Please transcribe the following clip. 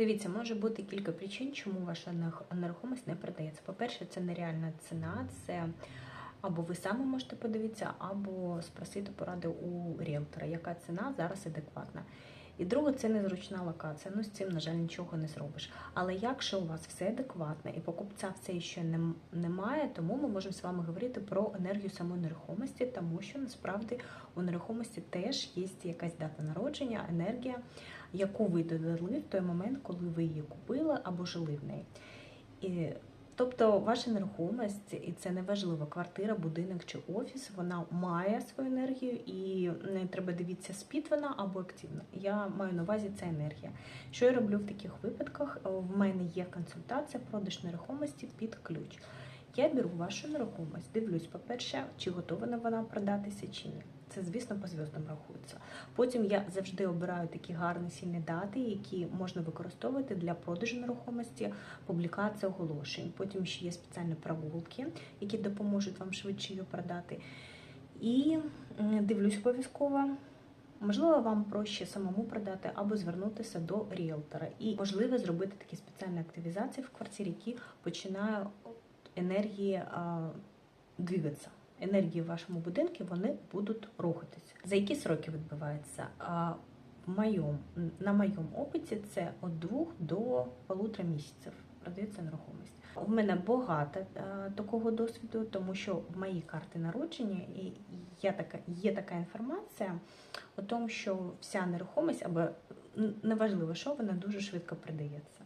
Дивіться, може бути кілька причин, чому ваша нерухомість не продається. По-перше, це нереальна ціна, це або ви самі можете подивитися, або спросити поради у ріелтора, яка ціна зараз адекватна. І друге, це незручна локація. Ну з цим, на жаль, нічого не зробиш. Але якщо у вас все адекватно і покупця все ще не, немає, тому ми можемо з вами говорити про енергію самої нерухомості, тому що насправді у нерухомості теж є якась дата народження, енергія, яку ви додали в той момент, коли ви її купили або жили в неї. І, тобто ваша нерухомість, і це не важливо, квартира, будинок чи офіс, вона має свою енергію, і не треба дивитися, спить вона або активна. Я маю на увазі ця енергія. Що я роблю в таких випадках? В мене є консультація продаж нерухомості під ключ. Я беру вашу нерухомість, дивлюсь, по-перше, чи готова вона продатися чи ні. Це, звісно, по зв'яздам рахується. Потім я завжди обираю такі гарні сильні дати, які можна використовувати для продажу нерухомості, публікації оголошень. Потім ще є спеціальні прогулки, які допоможуть вам швидше її продати. І дивлюсь обов'язково. Можливо, вам проще самому продати або звернутися до ріелтора. І можливо зробити такі спеціальні активізації в квартирі, які починає енергії а, двигатися. Енергії в вашому будинку вони будуть рухатися. За які сроки відбувається? В моєму, на моєму опиті це від двох до полутора місяців продається нерухомість. У мене багато такого досвіду, тому що в моїй карті народження і є така, є така інформація о тому, що вся нерухомість або неважливо, що вона дуже швидко продається.